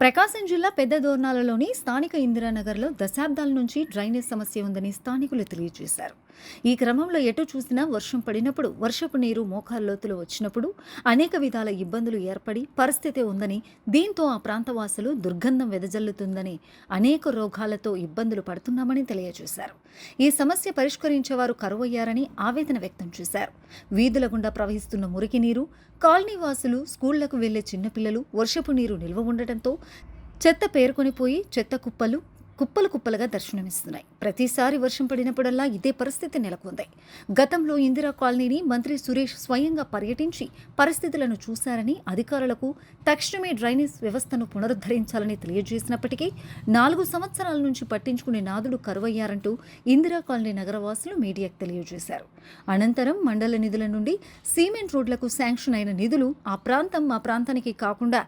ప్రకాశం జిల్లా పెద్ద దోర్నాలలోని స్థానిక ఇందిరానగర్లో దశాబ్దాల నుంచి డ్రైనేజ్ సమస్య ఉందని స్థానికులు తెలియజేశారు. ఈ క్రమంలో ఎటు చూసినా వర్షం పడినప్పుడు వర్షపు నీరు మోకాల్లోతులు వచ్చినప్పుడు అనేక విధాల ఇబ్బందులు ఏర్పడి పరిస్థితి ఉందని దీంతో ఆ ప్రాంతవాసులు దుర్గంధం వెదజల్లుతుందని అనేక రోగాలతో ఇబ్బందులు పడుతున్నామని తెలియజేశారు. ఈ సమస్య పరిష్కరించేవారు కరువయ్యారని ఆవేదన వ్యక్తం చేశారు. వీధుల గుండా ప్రవహిస్తున్న మురికి నీరు కాలనీ వాసులు స్కూళ్ళకు వెళ్ళే చిన్నపిల్లలు వర్షపు నీరు నిల్వ ఉండటంతో చెత్త పేర్కొనిపోయి చెత్త కుప్పలు కుప్పలు కుప్పలుగా దర్శనమిస్తున్నాయి. ప్రతిసారి వర్షం పడినప్పుడల్లా ఇదే పరిస్థితి నెలకొంది. గతంలో ఇందిరా కాలనీని మంత్రి సురేష్ స్వయంగా పర్యటించి పరిస్థితులను చూశారని అధికారులకు తక్షణమే డ్రైనేజ్ వ్యవస్థను పునరుద్ధరించాలని తెలియజేసినప్పటికీ నాలుగు సంవత్సరాల నుంచి పట్టించుకునే నాదుడు కరువయ్యారంటూ ఇందిరా కాలనీ నగరవాసులు మీడియాకు తెలియజేశారు. అనంతరం మండల నిధుల నుండి సిమెంట్ రోడ్లకు శాంక్షన్ అయిన నిధులు ఆ ప్రాంతం మా ప్రాంతానికి కాకుండా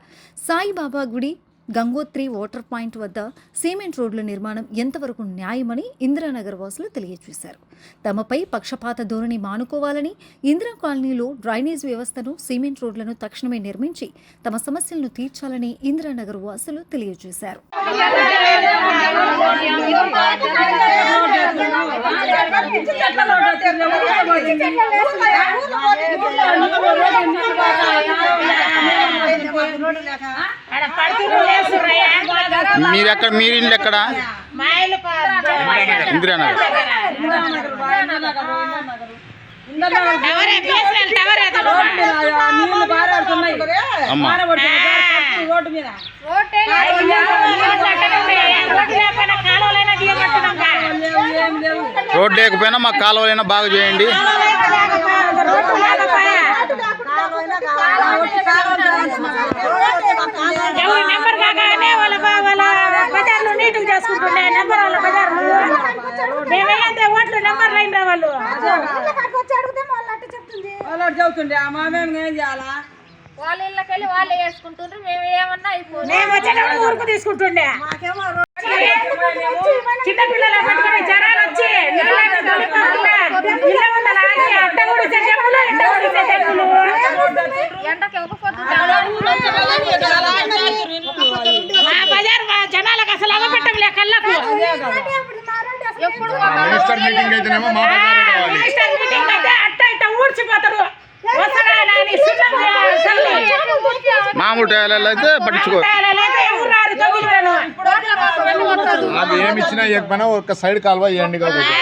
సాయిబాబా గుడి గంగోత్రి వాటర్ పాయింట్ వద్ద సిమెంట్ రోడ్ల నిర్మాణం ఎంతవరకు న్యాయమని ఇందిరానగర్ వాసులు తెలియజేశారు. తమపై పక్షపాత ధోరణి మానుకోవాలని ఇందిరా కాలనీలో డ్రైనేజ్ వ్యవస్థను సిమెంట్ రోడ్లను తక్షణమే నిర్మించి తమ సమస్యలను తీర్చాలని ఇందిరానగర్ వాసులు తెలియజేశారు. మీరు ఎక్కడ మీరు ఇల్లు ఎక్కడ ఇందిరానగర్ నీళ్ళు రోడ్డు మీద లేవు లేకపోయినా మాకు కాలువలైనా బాగా చేయండి నెంబర్ కాగానే వాళ్ళ బా- వాళ్ళ నీట్గా చేసుకుంటుండే నెంబర్ వాళ్ళ వెళ్ళంతే ఓట్లు నెంబర్ లైన్ రా వాళ్ళు. వాళ్ళు చెబుతుండే ఆ మామేం ఏం చేయాలా? వాళ్ళ ఇళ్ళకెళ్ళి వాళ్ళే వేసుకుంటుండ్రు మేము ఏమన్నా అయిపోయింది మేము వచ్చేటప్పుడు ఊరుకు తీసుకుంటుండే. చిన్న పిల్లలు పట్టుకుని జనాలు వచ్చి నీళ్ళకి మినిస్టర్ మీటింగ్ అయితేనేమో మా బజారే కావాలి. మినిస్టర్ మీటింగ్ అయితే అట్ట ఇట్ట ఊడ్చిపోతారు. మామూలు టైర్లలో అయితే పట్టించుకో. అది ఏమి ఇచ్చినా ఇవ్వకపోయినా ఒక సైడ్ కాలువ ఇవ్వండి కాబట్టి.